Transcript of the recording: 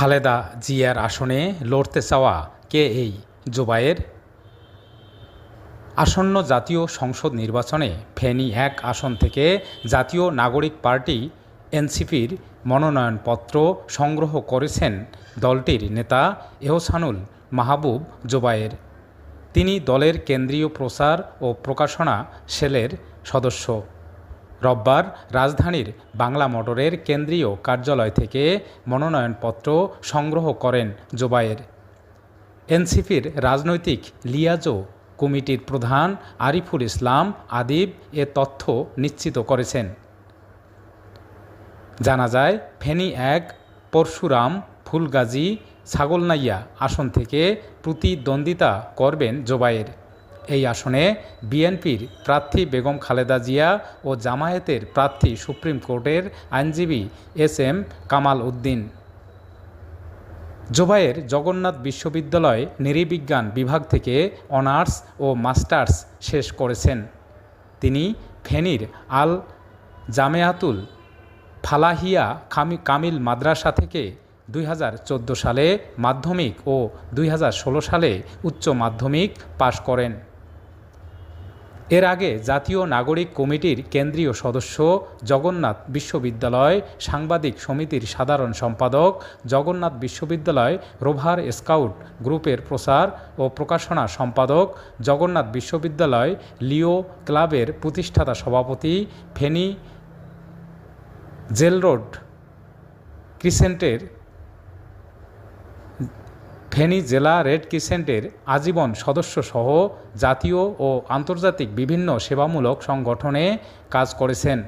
খালেদা জিয়ার আসনে লড়তে চাওয়া কে এই জোবায়ের আসন্ন জাতীয় সংসদ নির্বাচনে ফেনী এক আসন থেকে জাতীয় নাগরিক পার্টি এনসিপির মনোনয়নপত্র সংগ্রহ করেছেন দলটির নেতা এহসানুল মাহবুব জোবায়ের তিনি দলের কেন্দ্রীয় প্রচার ও প্রকাশনা সেলের সদস্য। রোববার রাজধানীর বাংলা মোটরের কেন্দ্রীয় কার্যালয় থেকে মনোনয়নপত্র সংগ্রহ করেন জোবায়ের। এনসিপির রাজনৈতিক লিয়াজো কমিটির প্রধান আরিফুল ইসলাম আদিব এ তথ্য নিশ্চিত করেছেন। জানা যায়, ফেনী এক পরশুরাম, ফুলগাজী, ছাগলনাইয়া আসন থেকে প্রতিদ্বন্দ্বিতা করবেন জোবায়ের। এই আসনে বিএনপির প্রার্থী বেগম খালেদা জিয়া ও জামায়াতের প্রার্থী সুপ্রিম কোর্টের আইনজীবী এস এম কামাল উদ্দিন। জোবাইয়ের জগন্নাথ বিশ্ববিদ্যালয় নৃবিজ্ঞান বিভাগ থেকে অনার্স ও মাস্টার্স শেষ করেছেন। তিনি ফেনীর আল জামেয়াতুল ফালাহিয়া খামি কামিল মাদ্রাসা থেকে দুই হাজার চোদ্দ সালে মাধ্যমিক ও দুই হাজার ষোলো সালে উচ্চ মাধ্যমিক পাশ করেন। এর আগে জাতীয় নাগরিক কমিটির কেন্দ্রীয় সদস্য জগন্নাথ বিশ্ববিদ্যালয় সাংবাদিক সমিতির সাধারণ সম্পাদক জগন্নাথ বিশ্ববিদ্যালয় রোভার স্কাউট গ্রুপের প্রচার ও প্রকাশনা সম্পাদক জগন্নাথ বিশ্ববিদ্যালয় লিও ক্লাবের প্রতিষ্ঠাতা সভাপতি ফেনী জেল রোড ক্রিসেন্টের ফেনী জেলা রেড ক্রিসেন্টের আজীবন সদস্যসহ জাতীয় ও আন্তর্জাতিক বিভিন্ন সেবামূলক সংগঠনে কাজ করেছেন।